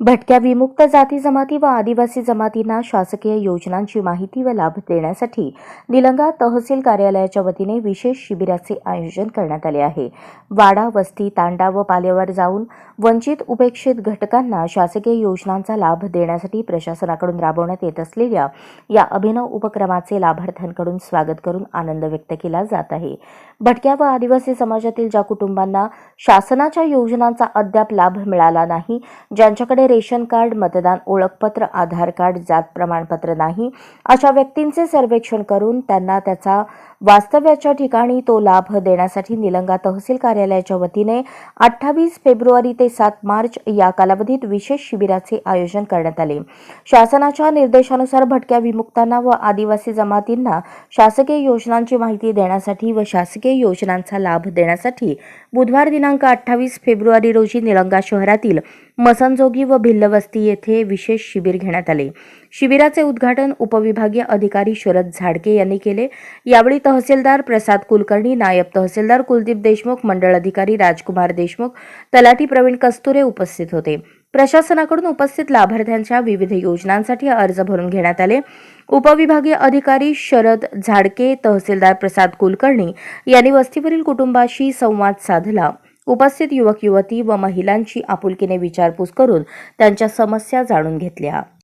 भटक्या विमुक्त जाती जमाती व आदिवासी जमातींना शासकीय योजनांची माहिती व लाभ देण्यासाठी निलंगा तहसील कार्यालयाच्या वतीने विशेष शिबिराचे आयोजन करण्यात आले आहे. वाडा वस्ती तांडा व पाल्यावर जाऊन वंचित उपेक्षित घटकांना शासकीय योजनांचा लाभ देण्यासाठी प्रशासनाकडून राबवण्यात येत असलेल्या या अभिनव उपक्रमाचे लाभार्थ्यांकडून स्वागत करून आनंद व्यक्त केला जात आहे. भटक्या व आदिवासी समाजातील ज्या कुटुंबांना शासनाच्या योजनांचा अद्याप लाभ मिळाला नाही ज्यांच्याकडे रेशन कार्ड मतदान ओळखपत्र आधार कार्ड जात प्रमाणपत्र नाही अशा व्यक्तींचे सर्वेक्षण करून त्यांना त्याचा वास्तव्याच्या ठिकाणी तो लाभ देण्यासाठी निलंगा तहसील कार्यालयाच्या वतीने अठ्ठावीस फेब्रुवारी ते सात मार्च या कालावधीत विशेष शिबिराचे आयोजन करण्यात आले. शासनाच्या निर्देशानुसार भटक्या विमुक्तांना व आदिवासी जमातींना शासकीय योजनांची माहिती देण्यासाठी व शासकीय योजनांचा लाभ देण्यासाठी बुधवार दिनांक अठ्ठावीस फेब्रुवारी रोजी निलंगा शहरातील मसनजोगी व भिल्लवस्ती येथे विशेष शिबिर घेण्यात आले. शिबिराचे उद्घाटन उपविभागीय अधिकारी शरद झाडके यांनी केले. यावेळी तहसीलदार प्रसाद कुलकर्णी नायब तहसीलदार कुलदीप देशमुख मंडळ अधिकारी राजकुमार देशमुख तलाठी प्रवीण कस्तुरे उपस्थित होते. प्रशासनाकडून उपस्थित लाभार्थ्यांच्या विविध योजनांसाठी अर्ज भरून घेण्यात आले. उपविभागीय अधिकारी शरद झाडके तहसीलदार प्रसाद कुलकर्णी यांनी वस्तीवरील कुटुंबाशी संवाद साधला. उपस्थित युवक युवती व महिलांची आपुलकीने विचारपूस करून त्यांच्या समस्या जाणून घेतल्या.